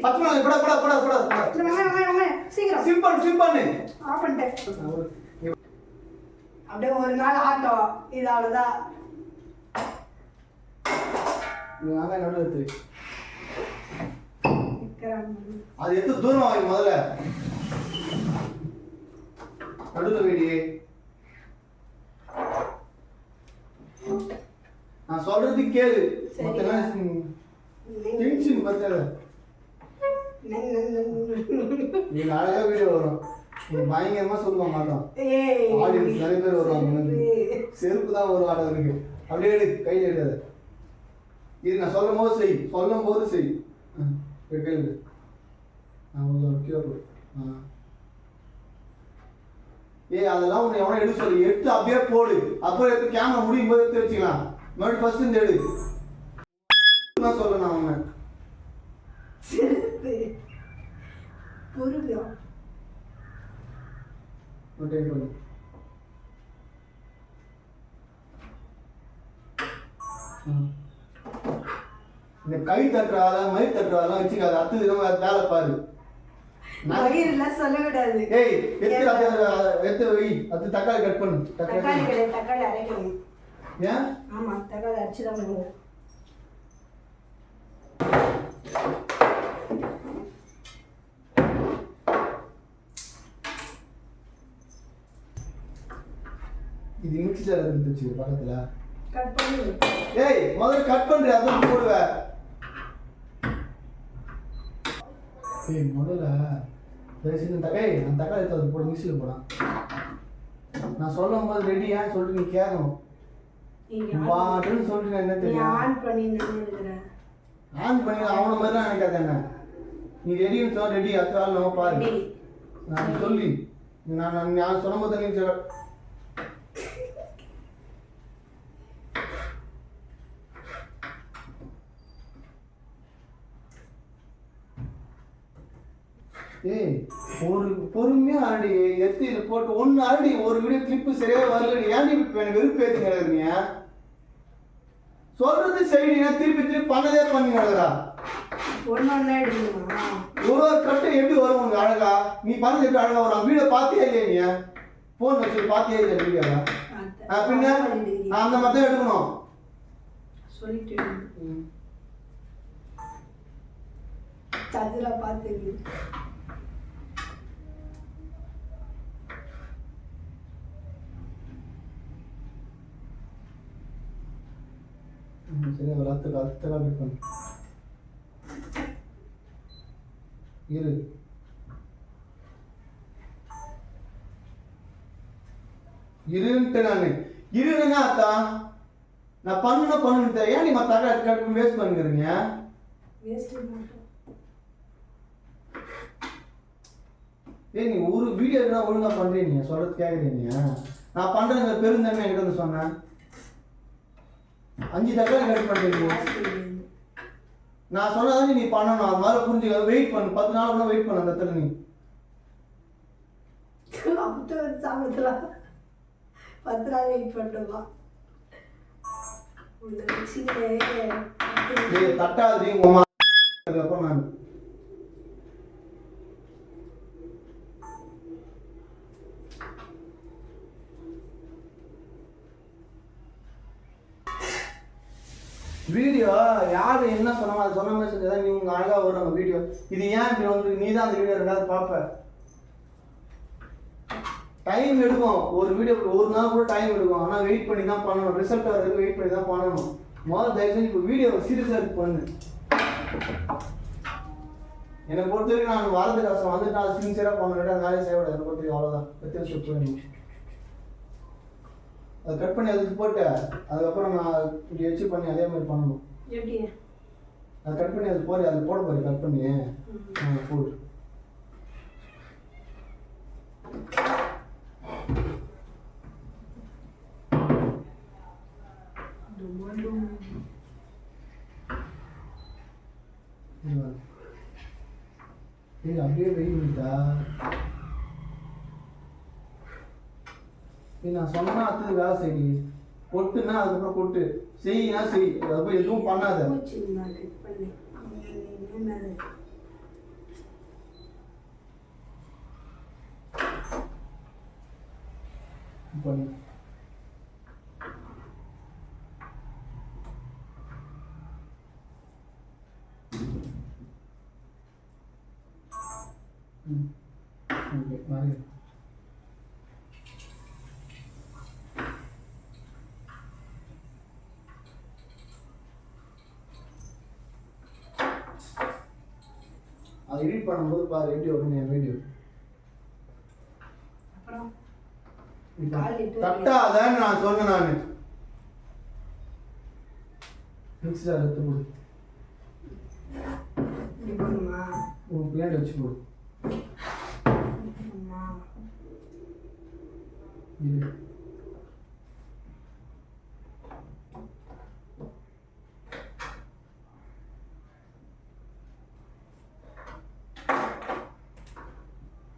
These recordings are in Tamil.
பத்து நாள் கூட கூட கூட கூட. சீக்கிரம். சிம் பண்ணு சிம் பண்ணு ஆஃப் பண்ணிட்டேன். அப்படியே ஒரு நாள் ஆட்டம். இது அவ்வளோதான். அது எடுத்து தூரம் வாங்கி முதல்ல? நடுவில் வீடி. நான் சொல்றது கேளு. மொத்தம் டென்ஷன் பத்தாத நீங்க அழகா வீடியோ வரும். நீ பயங்கரமா சொல்லுவ மாட்டோம். ஆடியன்ஸ் நிறைய பேர் வருவாங்க. செருப்பு தான் வரும் ஆடவனுக்கு அப்படியே எடு கையில் எடுக்காத. இது நான் சொல்லும் போது செய். சொல்லும் போது செய். ஆ, கையில் எடு நான் ஏய் அதெல்லாம் உன்னை எவனோ எடுக்க சொல்லி. எடுத்து அப்படியே போடு. அப்புறம் எடுத்து கேமரா முடியும் போது எடுத்து வச்சுக்கலாம். மறுபடியும் ஃபர்ஸ்ட் இந்த எடு. நான் சொல்ல நான் உன்னை செருப்பு. புரியும். ஒரு டைம் பண்ணு ம். இந்த கை தட்டுறால மை தட்டுறாலாம் வச்சுக்காத. அத்து தினம் வேலை பாரு. சொல்லக்கூடாது. ஏய் எத்து அது எத்து வை. அது தக்காளி கட் பண்ணு. தக்காளி தக்காளி அரைக்கணும். ஏன்? ஆமா தக்காளி அரைச்சுதான் பண்ணுவோம். இது மிக்சி ஜார் இருந்துச்சு பக்கத்துல. கட் பண்ணி. ஏய் முதல்ல கட் பண்ற அதான் போடுவ. ஏய் முதல்ல தயவு செஞ்சு இந்த தக்காளி அந்த தக்காளி எடுத்து அது போடு மிக்சியில் போடான் நான் சொல்லும் போது ரெடியான்னு சொல்லிட்டு நீ கேட்கணும் பாட்டுன்னு சொல்லிட்டு நான் என்ன தெரியும்? ஆன் பண்ணி. ஆன் பண்ணி அவன மாதிரிலாம் நினைக்காத என்ன நீ ரெடின்னு சொன்னா ரெடி ஆள் நம்ம பாரு. ரெடி. நான் சொல்லி நான் நான் நான் சொன்ன போது நீ சொல்ல ஏய் ஒரு பொறுமையா அரடி எத்தி இது போட்டு ஒன்னு அரடி ஒரு வீடியோ கிளிப்பு சரியா வரலடி. ஏன்டி இப்ப எனக்கு வெறுப்பு ஏத்தி கிடக்குறீங்க சொல்றது சரிடினா திருப்பி திருப்பி பண்ணதே பண்ணி கிடக்குறா ஒண்ணு ஒண்ணா எடுக்கணுமா ஒரு ஒரு கட்டும் எப்படி வரும் உங்க அழகா? நீ பண்ணது எப்படி அழகா வரும்? வீடியோ பார்த்தியா இல்லையா நீ? போன் வச்சு பார்த்தியா இல்லையா வீடியோவை? பின்ன அந்த மாதிரி தான் எடுக்கணும். சொல்லிட்டு. சதுரா பார்த்து ம், சரி ஒரு அத்து அத்து கட் பண்ணு. இரு. இருன்ட்டு நானு. இருன்னா அத்தா நான் பண்ணுனா பண்ணுன்ட்டு. ஏன் நீ கட் பண்ணி வேஸ்ட் பண்ணுறீங்க ஏய் நீ ஒரு வீடியோ இருந்தா ஒழுங்கா பண்றீங்க? நீ சொல்றது கேக்குறீங்க. நான் பண்றேங்க பெருந்தன்மை என்கிட்ட வந்து சொன்னேன். அஞ்சு தக்காளி கட் பண்றீங்க நான் சொன்னதானே நீ பண்ணணும். அது மாதிரி புரிஞ்சுக்க. வெயிட் பண்ணு. பத்து நாள் கூட வெயிட் பண்ணு அந்த இடத்துல நீ. அப்போ சாப்பிடலாம் பத்து நாள் வெயிட் பண்ணுமா? தட்டாது உங்க அம்மா அதுக்கப்புறம் நான் வீடியோ யார் என்ன சொன்னாங்க அது சொன்ன மாதிரி செஞ்சதா நீ உங்க அழகாக வரும் நம்ம வீடியோ. இது ஏன் இப்படி வந்து நீ தான் அந்த வீடியோ ரெண்டாவது பார்ப்ப டைம் எடுக்கும். ஒரு வீடியோ ஒரு நாள் கூட டைம் எடுக்கும். ஆனால் வெயிட் பண்ணி தான் பண்ணணும். ரிசல்ட் வரதுக்கு வெயிட் பண்ணி தான் பண்ணணும். முதல்ல தயவு செஞ்சு இப்போ வீடியோ சீரியஸாக இருக்கு பண்ணு. என்னை பொறுத்த வரைக்கும் நான் வரது கஷ்டம் வந்துட்டு நான் சின்சியராக பண்ண அந்த வேலையை செய்ய விடாது என்னை பொறுத்த வரைக்கும் அவ்வளோதான் பற்றி சுற்று அதை கட் பண்ணி அதுக்கு போட்டு அதுக்கப்புறம் நான் இப்படி வச்சு பண்ணி அதே மாதிரி பண்ணணும். எப்படி? அதை கட் பண்ணி அது போடு அது போட போறேன் கட் பண்ணி போடு. அப்படியே வெயிட்டா நான் சொன்னா அடுத்தது வேலை செய்யி. கொட்டுனா அதுக்கப்புறம் கொட்டு. செய்யா செய். அது போய் எதுவும் பண்ணாத. பண்ணு. அது எடிட் பண்ணும்போது பாரு எப்படி வரும் என் வீடியோ தட்டாதன்னு நான் சொன்னேன் நான். மிக்ஸில் எடுத்து போடு. உன் பிளேட் வச்சு போடு. இது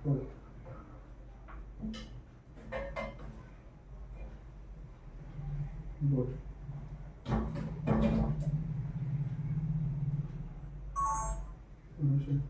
போடு போடு ஒரு நிமிஷம்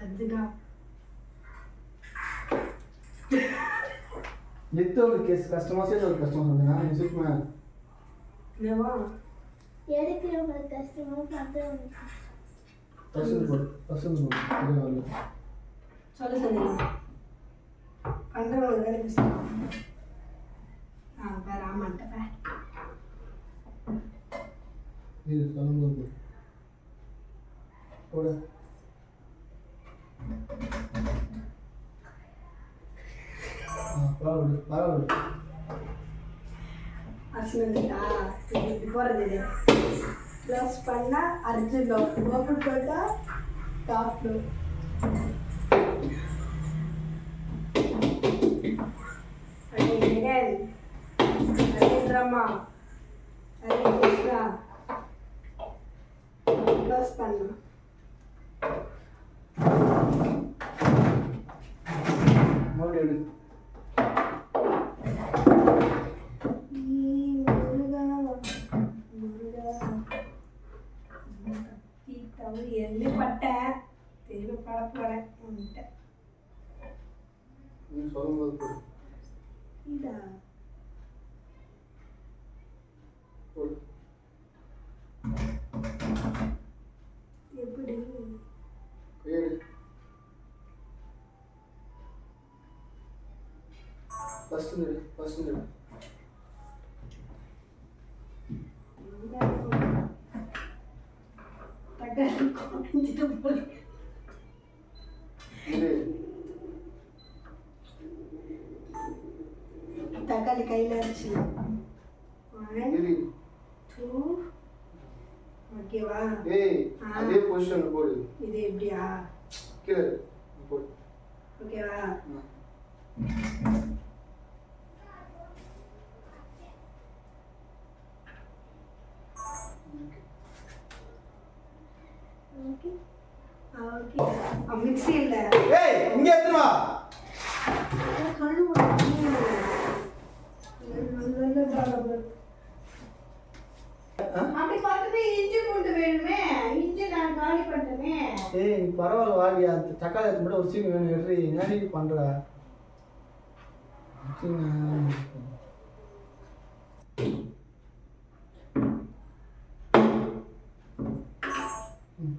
வந்துடா எத்தோ ஒரு கேஸ் என்னவா எடுக்கிறவங்களுக்கு கஷ்டமா பார்க்குறவங்களுக்கு பசங்க போடு பசங்க போடு இது சொல்ல கஷ்டம் ஆ சொல்லும்போது போடு. பரவாயில்ல பரவாயில்ல. அர்ச்சனா இப்படி போகிறது க்ளோஸ் பண்ணால் அர்ஜுன் ஓப்பன் பண்ணால் top again again drama again Krishna close பண்ணு. எதுவுமே பட்டேன் திரும்ப பழப்பு வரேன் வந்துட்டேன் நீ சொல்லும்போது இதா எப்படி ஃபஸ்ட்டு ஃபஸ்ட்டு எடு தக்காளி குறைஞ்சிட்டு போய் இது தக்காளி கையில் இருந்துச்சு ஒன் இது டூ ஓகேவா ஏய் ஆ. அதே பொசிஷன்ல போடு இது எப்படியா கீழே போடு ஓகேவா? மிக்ஸி இல்லை. ஏய் இங்க எடுத்து வா ஆ? அப்படி பார்த்துட்டு இஞ்சி பூண்டு வேணுமே இஞ்சி நான் காலி ஏய் பரவாயில்ல அந்த தக்காளி எடுத்து மட்டும் ஒரு சீனி வேணும் எடுறி. என்னடி பண்ற? சீனி. ம்.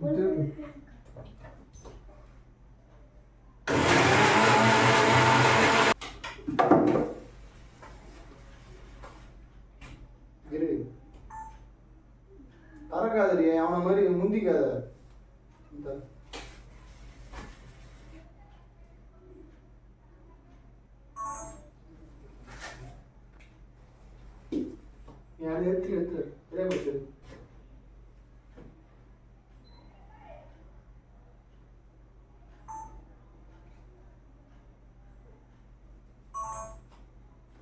திருப்பு. இரு பறக்காதடி அவனை மாதிரி முந்திக்காத. இந்த நீ அதை எடுத்து எடுத்து இதே வச்சு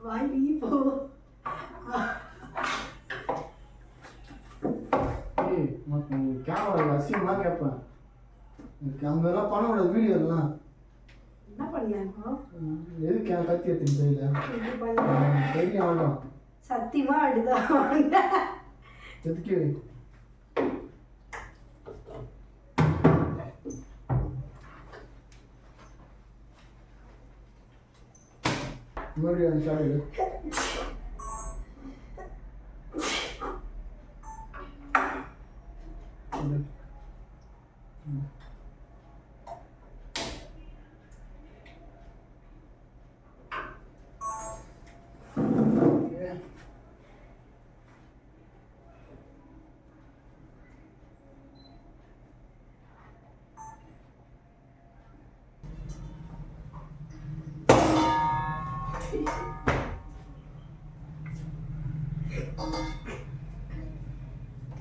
வாங்கி போ இருக்கு அசிங்கமா கேட்பேன் அங்க எல்லாம் பண்ண முடியாது வீடியோ எல்லாம். என்ன பண்ணேன் எதுக்கு என் கத்தி எடுத்து கையில இப்படி பண்ணேன் கையில வேண்டாம் சத்தியமா அடுதான் எதுக்கு மறுபடியும் அந்த எடு எடு. ம். Yeah.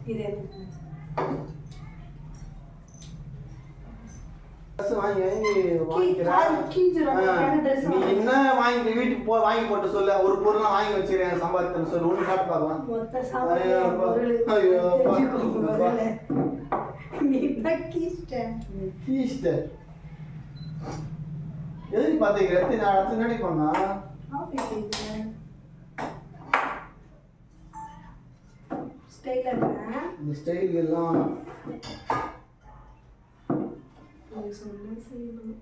இது எனக்கு Dress வாங்கி வாங்கிக்கிறேன். நீ. என்ன வாங்கி வீட்டுக்கு போ வாங்கி போட்டு சொல்லு. ஒரு பொருள் வாங்கி வச்சிருக்கேன் சம்பாதித்தேன் சொல்லு. ஒன்று காட்டு பார்க்கலாம் எதுக்கு எத்தனை அடுத்த இந்த ஸ்டைல் எல்லாம் நீ சொன்னா செய்யணும்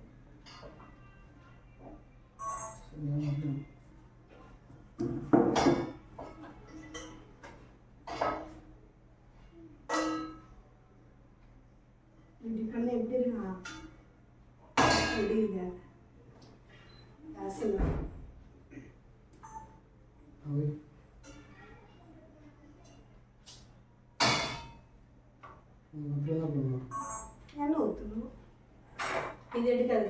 இப்படி எப்படி இருக்கா எப்படி இல்லை ஆசையா அவை. ம், அப்படி என்ன பண்ணணும் எண்ணெய் ஊற்றணும் இது எடுக்காது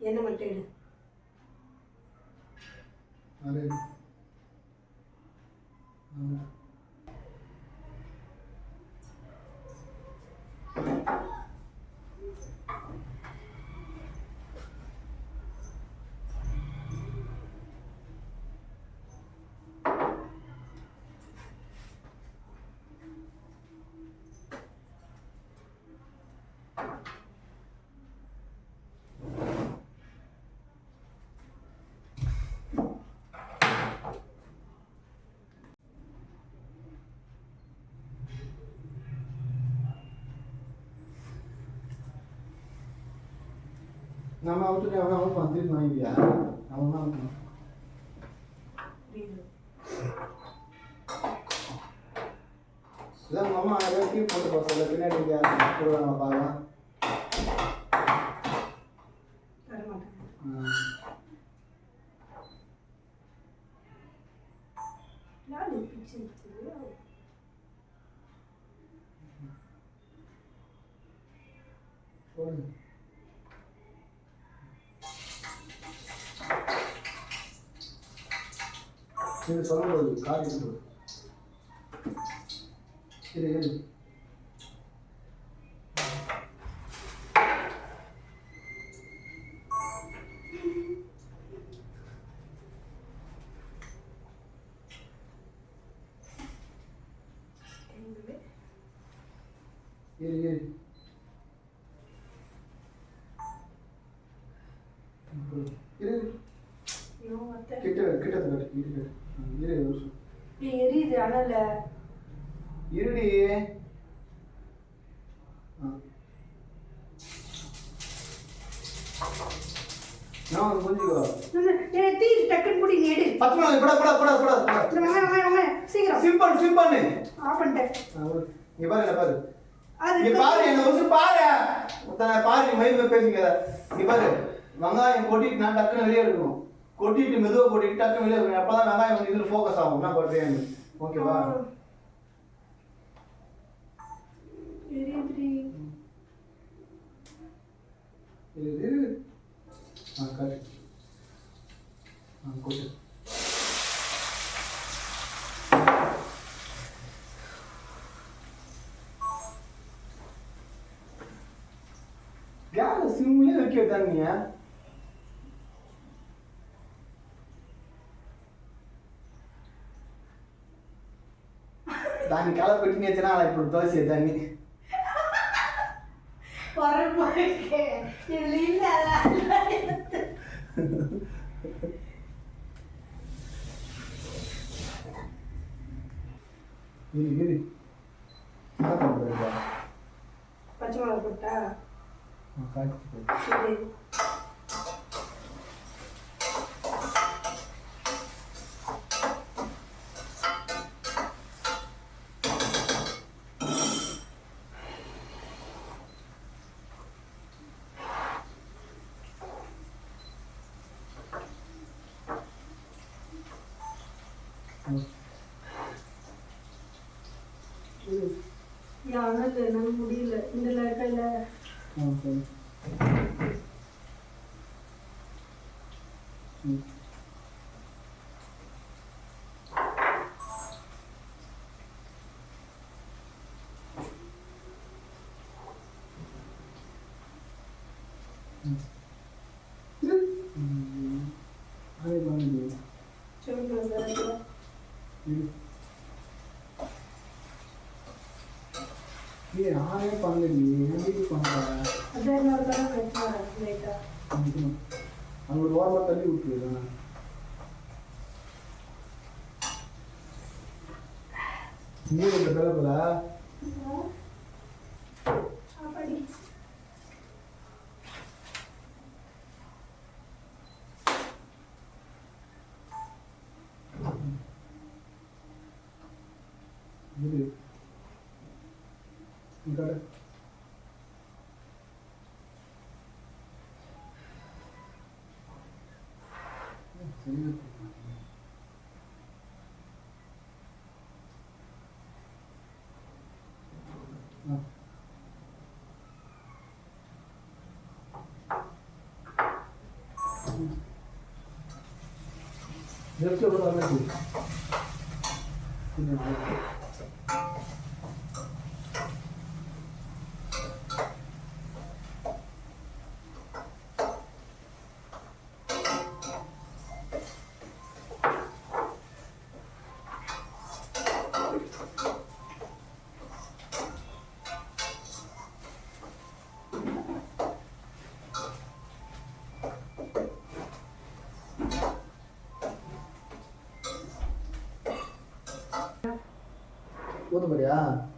எண்ணெய் மட்டும் எடு அது ஆமா. நம்ம அவுட்டு அவன் அவன் வந்துட்டு வாங்கியா அவன் தான் இல்லை அம்மா ஏதோ டீ போட்டு பின்னாடி பார்க்கலாம். சொல்லும்போது காரியம் போடு இரு இரு எங்க? இரு இரு இரு ஐயோ, அத்தை. கிட்ட கிட்ட காட்டு கிட்ட காட்டு. ஆ, இரு ஒரு நிமிஷம். ஏய், எரியுது அனல்ல இருடி ஆ. நான் ஏய், தீ டக்குன்னு நீ எடு. பத்து மணி பட பட பட பட இந்த வெங்காயம், வெங்காயம், வெங்காயம். சீக்கிரம். சிம்பன் சிம்பன் ஆஃப் பண்ணிட்டேன். இங்க பாரு பாரு. இங்க பாரு என்ன ஒரு பாரு. பாரு நீ மயில் பேசுங்க இங்க பாரு வெங்காயம் கொட்டிட்டு நான் டக்குன்னு வெளியே எடுக்கணும் கொட்டிட்டு மெதுவா கொட்டிட்டு டக்குன்னு வெளியே எடுக்கணும் அப்பதான் வெங்காயம் வந்து இதுல ஃபோக்கஸ் ஆகும். என்ன. பண்றேன்னு ஓகேவா இரு ஆ கட்டு ஆ கொட்டு யார சிம்லே வைக்க தண்ணிய దాన్ని కలపెట్టి నేర్చినా అలా ఇప్పుడు తోసే దాన్ని பொறுமைக்கு இதுல இல்ல அதான் இரு பச்சை மிளகா போட்டா? காய்ச்சி சரி யாரும் இல்லை என்னால் முடியல. இந்த ம் அதே மாதிரி சொல்லுங்க இரு ஏய் நானே பண்ணலடி எப்படி பண்ணுறேன் அதே மாதிரி தான் லைட்டாக ஒரு ஓரமாக தள்ளி விட்டுருங்க நீ இந்த பிறப்புல 行かれやってもらわないといけない。 뭐도 말이야.